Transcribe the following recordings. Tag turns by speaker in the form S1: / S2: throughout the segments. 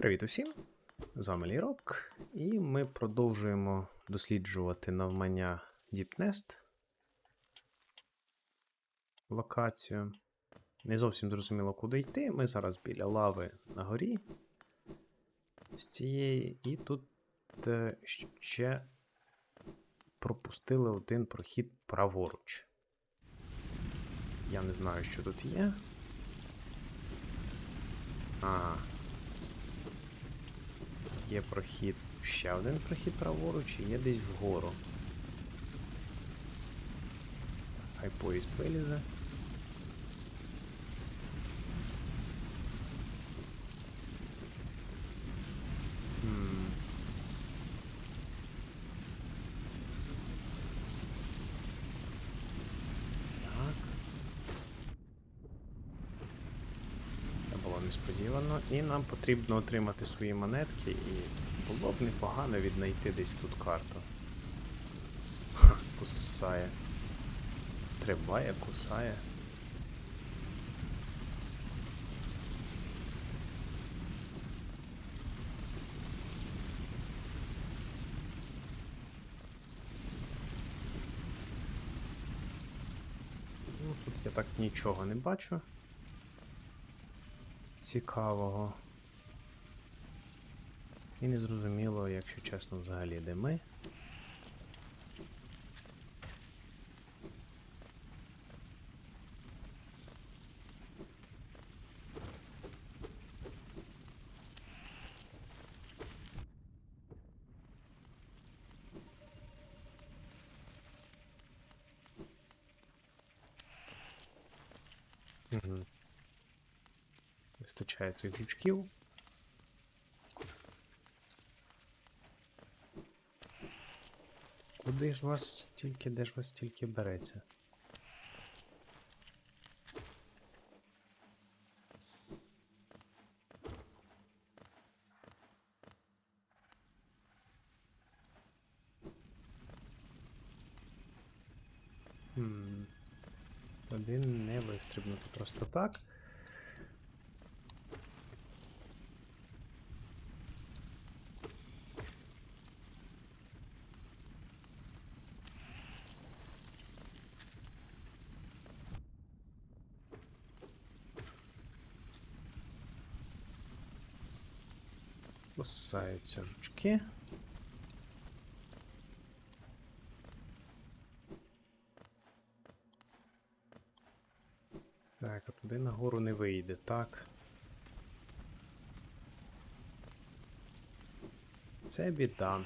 S1: Привіт усім! З вами Лірок, і ми продовжуємо досліджувати навмання Deep локацію. Не зовсім зрозуміло, куди йти. Ми зараз біля лави на горі з цієї, і тут е, ще пропустили один прохід праворуч. Я не знаю, що тут є. Ага. Є прохід, ще один прохід праворуч і є десь вгору. Хай поїзд вилізе. Хм. Так. Це було несподівано. І нам потрібно отримати свої монетки, і було б непогано віднайти десь тут карту. Ха, кусає. Стрибає, кусає. Ну, тут я так нічого не бачу. Цікавого. І не зрозуміло, якщо чесно, взагалі, де ми. Вистачає цих жучків. Куди ж вас стільки, де ж вас стільки береться? Хм. Один не вистрибнути просто так. Кусаються жучки. Так, а туди нагору не вийде, так. Це біда.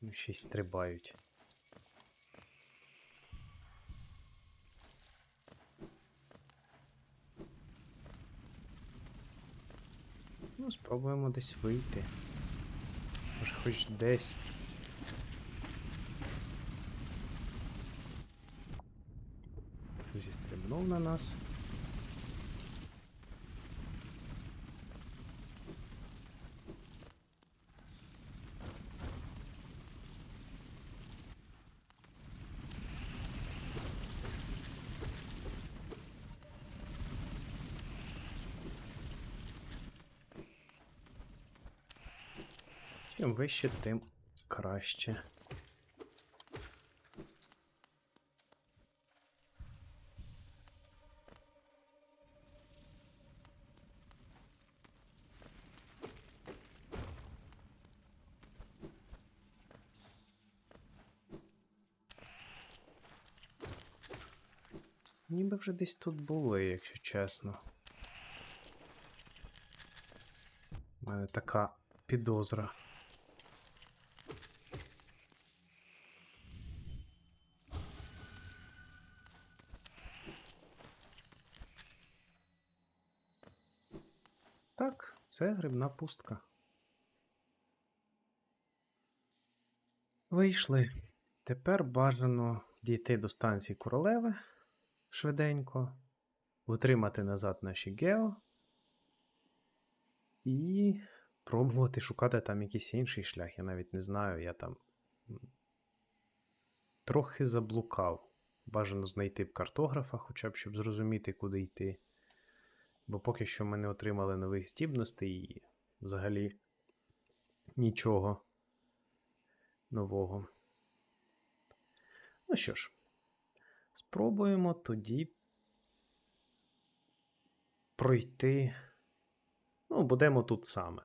S1: Ну, Ще стрибають. Ну, спробуємо десь вийти. Може хоч десь. Зістрибнув на нас. Чим вище, тим краще. Ніби вже десь тут були, якщо чесно. У мене така підозра. Це грибна пустка. Вийшли. Тепер бажано дійти до станції королеви швиденько, утримати назад наші гео і пробувати шукати там якийсь інший шлях. Я навіть не знаю, я там трохи заблукав. Бажано знайти б картографа, хоча б щоб зрозуміти, куди йти. Бо поки що ми не отримали нових здібностей і взагалі нічого нового. Ну що ж, спробуємо тоді пройти. Ну, будемо тут саме.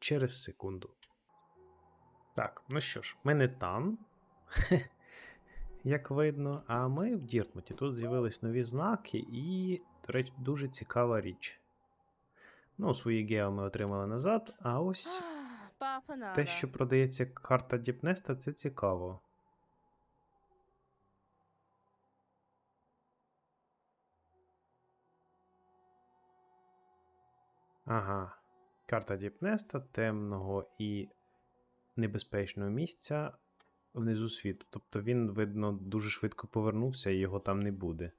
S1: Через секунду. Так, ну що ж, ми не там, як видно, а ми в Діртмуті. Тут з'явились нові знаки і, до речі, дуже цікава річ. Ну, свої гео ми отримали назад, а ось те, що продається як карта Діпнеста, це цікаво. Ага. Карта Діпнеста, темного і небезпечного місця внизу світу. Тобто він, видно, дуже швидко повернувся і його там не буде.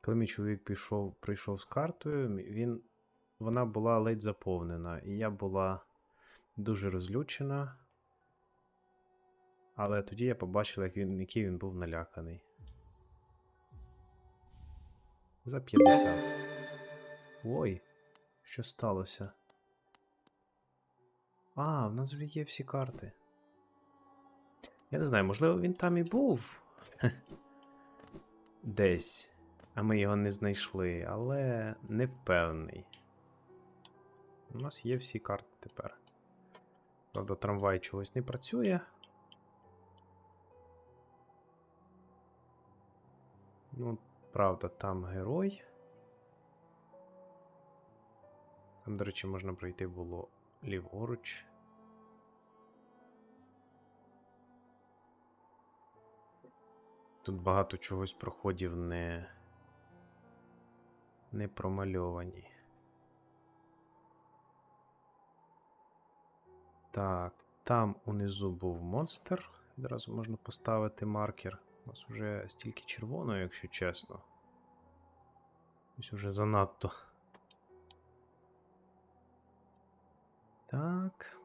S1: Коли мій чоловік пішов, прийшов з картою, він, вона була ледь заповнена, і я була дуже розлючена. Але тоді я побачив, як він, який він був наляканий. За 50. Ой, що сталося? А, в нас вже є всі карти. Я не знаю, можливо, він там і був. Десь. А ми його не знайшли, але не впевнений. У нас є всі карти тепер. Правда, трамвай чогось не працює. Ну, правда, там герой. Там, до речі, можна пройти було ліворуч. Тут багато чогось проходів не, не промальовані. Так, там унизу був монстр. Одразу можна поставити маркер. У нас вже стільки червоного, якщо чесно. Ось уже занадто. Так.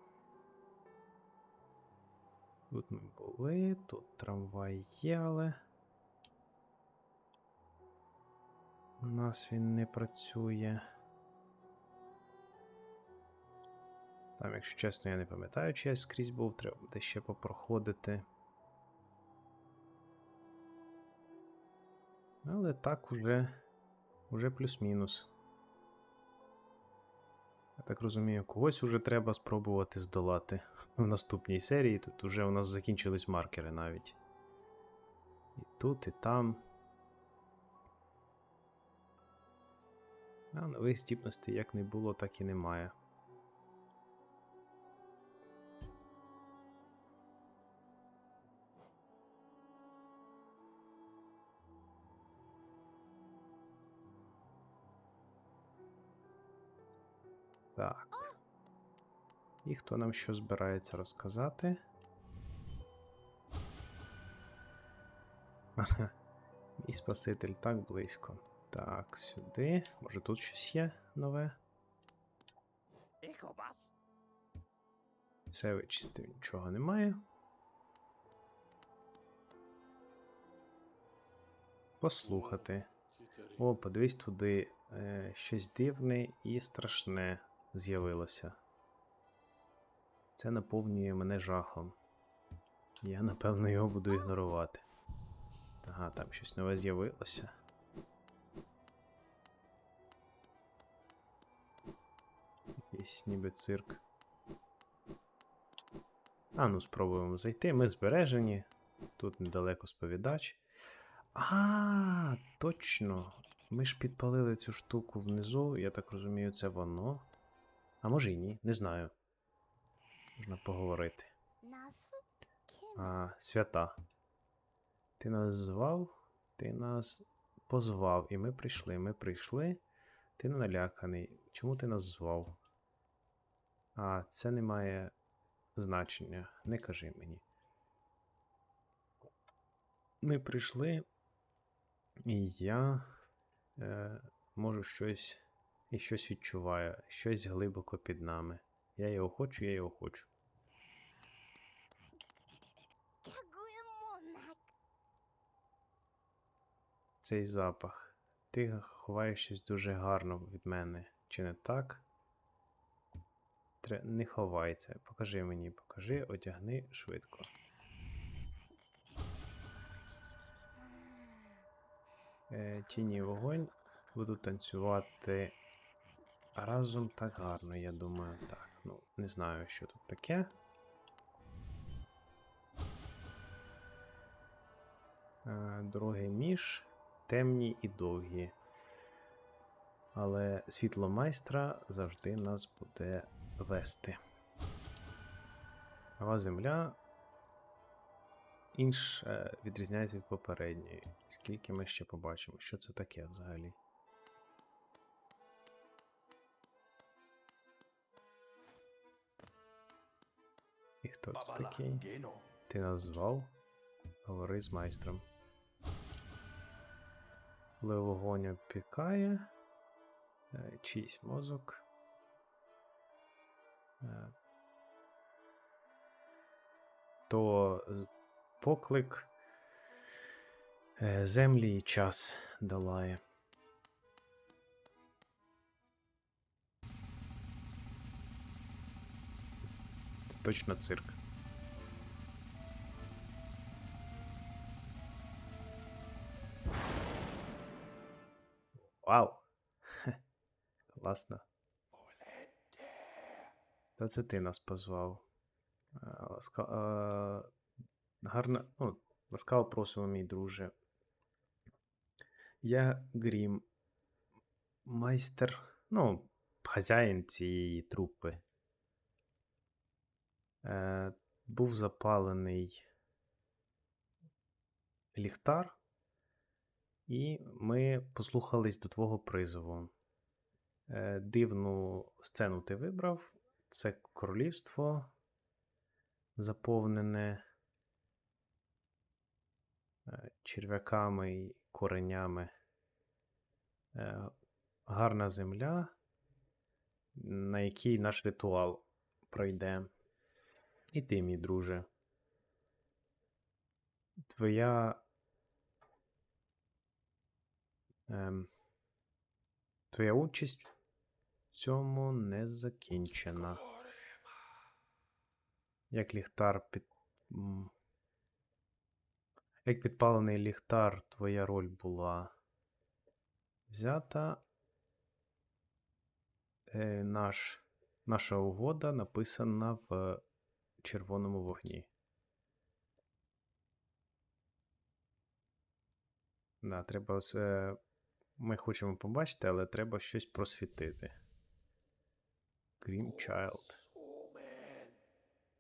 S1: Тут ми були, тут трамвай є, але. У нас він не працює. Там, якщо чесно, я не пам'ятаю, чи я скрізь був, треба буде ще попроходити. Але так уже, уже плюс-мінус. Я так розумію, когось уже треба спробувати здолати в наступній серії. Тут уже у нас закінчились маркери навіть. І тут, і там. А нових здібностей як не було, так і немає. Так. І хто нам що збирається розказати? Мій спаситель так близько. Так, сюди. Може тут щось є нове? Це вичистив, нічого немає. Послухати. О, подивись туди. Е, щось дивне і страшне з'явилося. Це наповнює мене жахом. Я, напевно, його буду ігнорувати. Ага, там щось нове з'явилося. Якийсь ніби цирк. А, ну спробуємо зайти. Ми збережені. Тут недалеко сповідач. А, точно. Ми ж підпалили цю штуку внизу, я так розумію, це воно. А може і ні, не знаю. Можна поговорити. А, свята. Ти нас звав, ти нас позвав, і ми прийшли. Ми прийшли. Ти не наляканий. Чому ти нас звав? А, це не має значення. Не кажи мені. Ми прийшли, і я е, можу щось і щось відчуваю, щось глибоко під нами. Я його хочу, я його хочу. цей запах. Ти ховаєшся дуже гарно від мене, чи не так? Тре... Не ховайся. Покажи мені, покажи, одягни швидко. Е, тіні вогонь будуть танцювати разом так гарно, я думаю. Так, ну, не знаю, що тут таке. Е, Дороги між темні і довгі. Але світло майстра завжди нас буде вести. Нова земля інш е, відрізняється від попередньої. Скільки ми ще побачимо? Що це таке взагалі? І хто це такий? Ти назвав? Говори з майстром. Коли вогонь опікає, е, чийсь мозок. Е, То поклик е, землі і час долає. Це точно цирк. Вау! Класно. Та це ти нас позвав. Е, Ласка... е, Гарно. Ну, ласкаво просимо, мій друже. Я Грім, майстер, ну, хазяїн цієї трупи. Е, був запалений ліхтар, і ми послухались до твого призову. Е, дивну сцену ти вибрав. Це королівство заповнене е, черв'яками і коренями. Е, гарна земля, на якій наш ритуал пройде. І ти, мій друже. Твоя. Ем, твоя участь цьому не закінчена. Як ліхтар під. Як підпалений ліхтар, твоя роль була взята. Е, наш, наша угода написана в червоному вогні. Да, треба е, ми хочемо побачити, але треба щось просвітити. Green Child.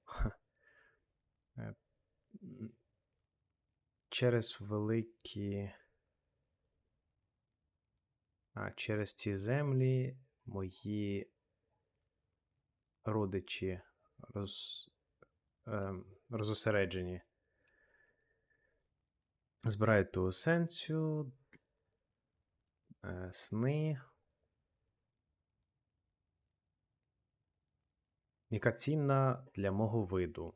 S1: Ха. Е, Через великі. А, через ці землі мої родичі роз, ем, розосереджені. Збирають ту есенцію, е, сни. Яка цінна для мого виду.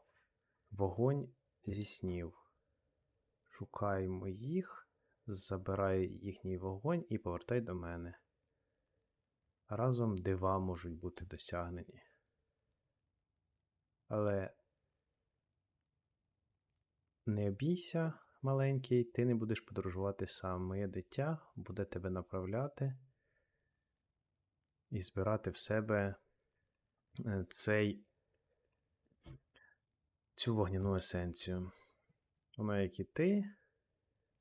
S1: Вогонь зі снів. Шукаємо їх, забирай їхній вогонь і повертай до мене. Разом дива можуть бути досягнені. Але не бійся, маленький, ти не будеш подорожувати сам. Моє дитя буде тебе направляти і збирати в себе цей, цю вогняну есенцію. Вона, як і ти,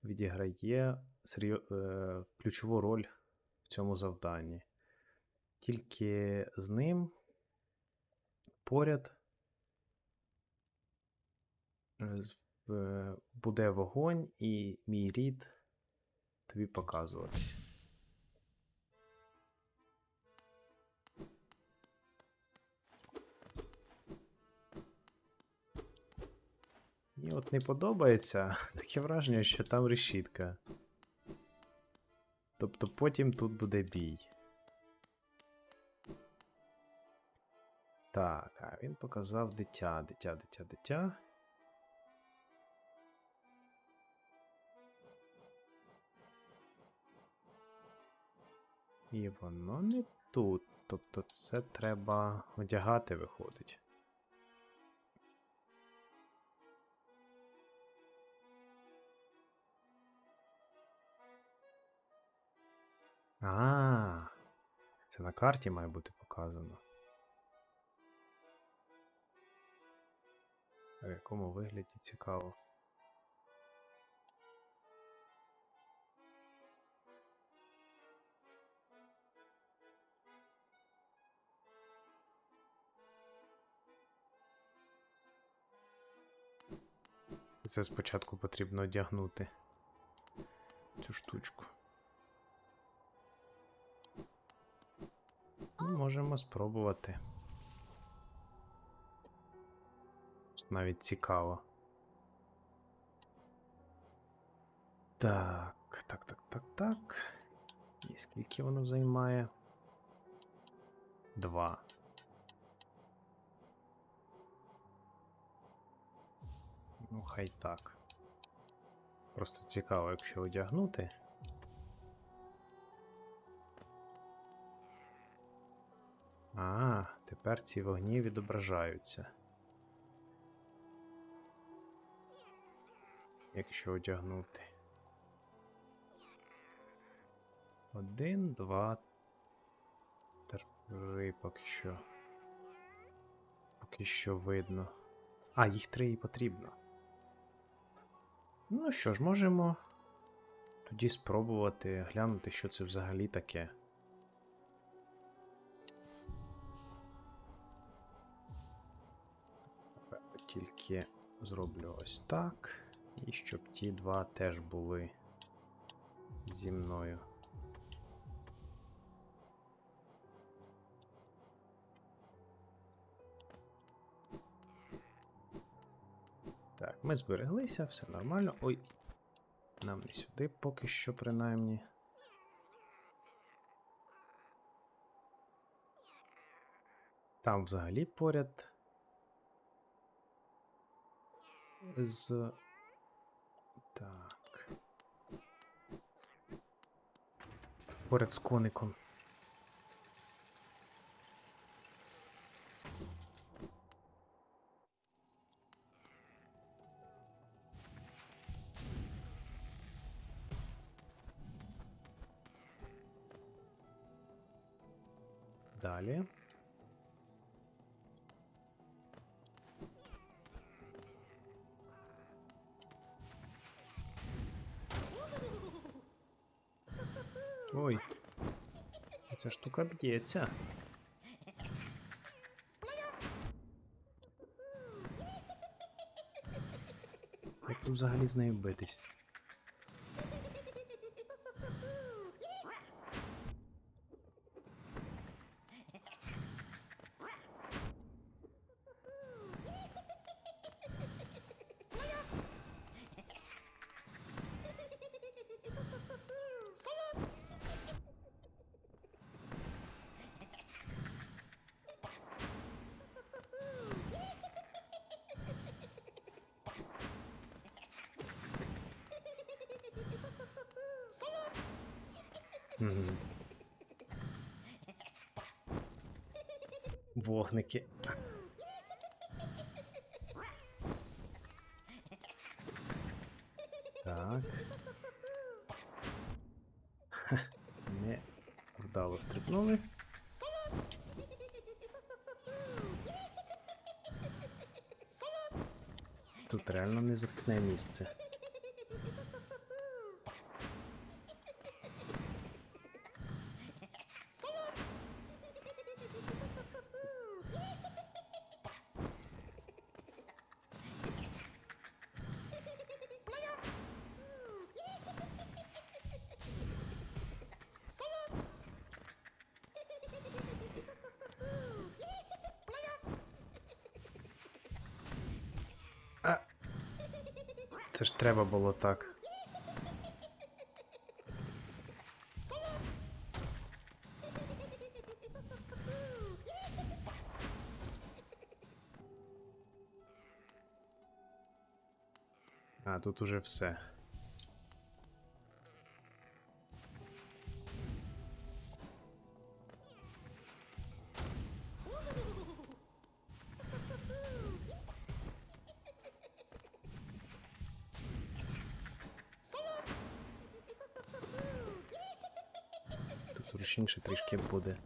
S1: відіграє серйо... е, ключову роль в цьому завданні. Тільки з ним поряд е, е, буде вогонь і мій рід тобі показуватися. Мені от не подобається таке враження, що там решітка. Тобто потім тут буде бій. Так, а він показав дитя, дитя, дитя, дитя. І воно не тут. Тобто це треба одягати виходить. А, це на карті має бути показано. В якому вигляді цікаво. Це спочатку потрібно одягнути цю штучку. Можемо спробувати. Навіть цікаво. Так, так, так, так, так. І скільки воно займає? Два. Ну, хай так. Просто цікаво, якщо одягнути. А, тепер ці вогні відображаються. Якщо одягнути. Один, два, три поки що. Поки що видно. А, їх три і потрібно. Ну що ж, можемо тоді спробувати глянути, що це взагалі таке. Тільки зроблю ось так. І щоб ті два теж були зі мною. Так, ми збереглися, все нормально. Ой. Нам не сюди поки що, принаймні. Там взагалі поряд. З. Так. Поряд з коником. Далі. Ця штука б'ється. Як тут взагалі з нею битись? Вогники. Так. Не вдало стрибнули. Тут реально незакне місце. Це ж треба було так. А, тут уже все. Зручніше трішки буде.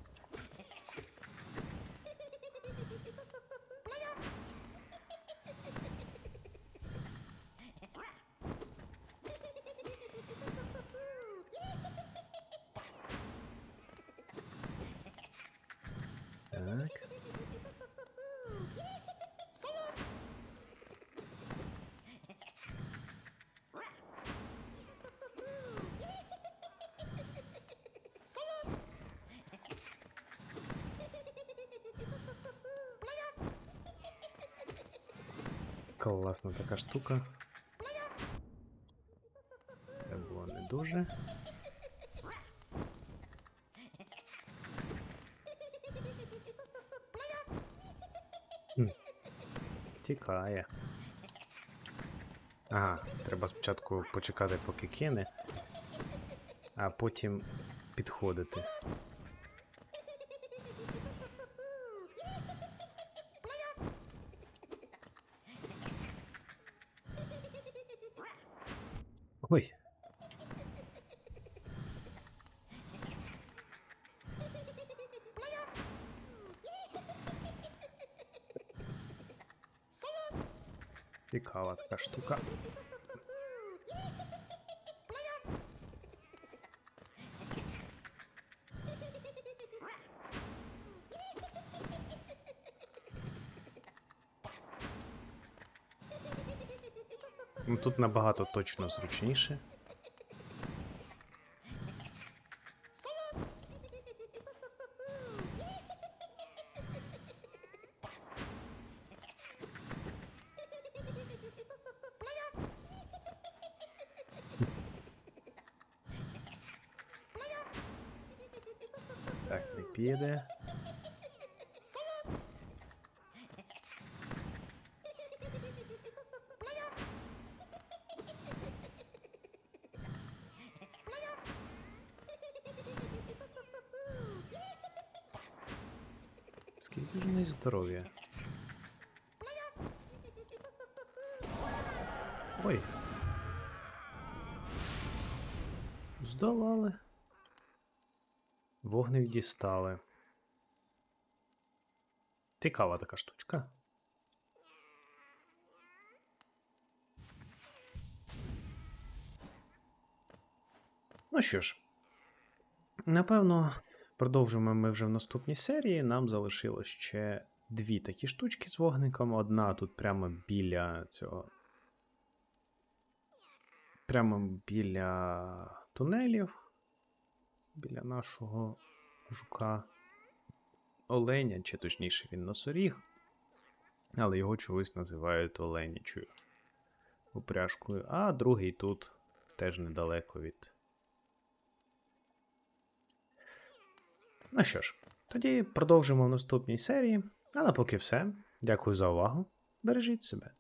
S1: Класна така штука. Це було не дуже. Хм. Тікає. Ага, треба спочатку почекати, поки кине, а потім підходити. Ой. Цікава така штука. Тут набагато точно зручніше. Так, не піде. Скільки ж в неї здоров'я? Ой. Здолали. Вогнев дістали. Цікава така штучка. Ну що ж, напевно, продовжимо ми вже в наступній серії. Нам залишилось ще дві такі штучки з вогником. Одна тут прямо біля цього. Прямо біля тунелів. Біля нашого жука оленя, чи точніше він носоріг, але його чогось називають оленячою упряжкою, а другий тут теж недалеко від. Ну що ж, тоді продовжимо в наступній серії. А на поки все. Дякую за увагу. Бережіть себе.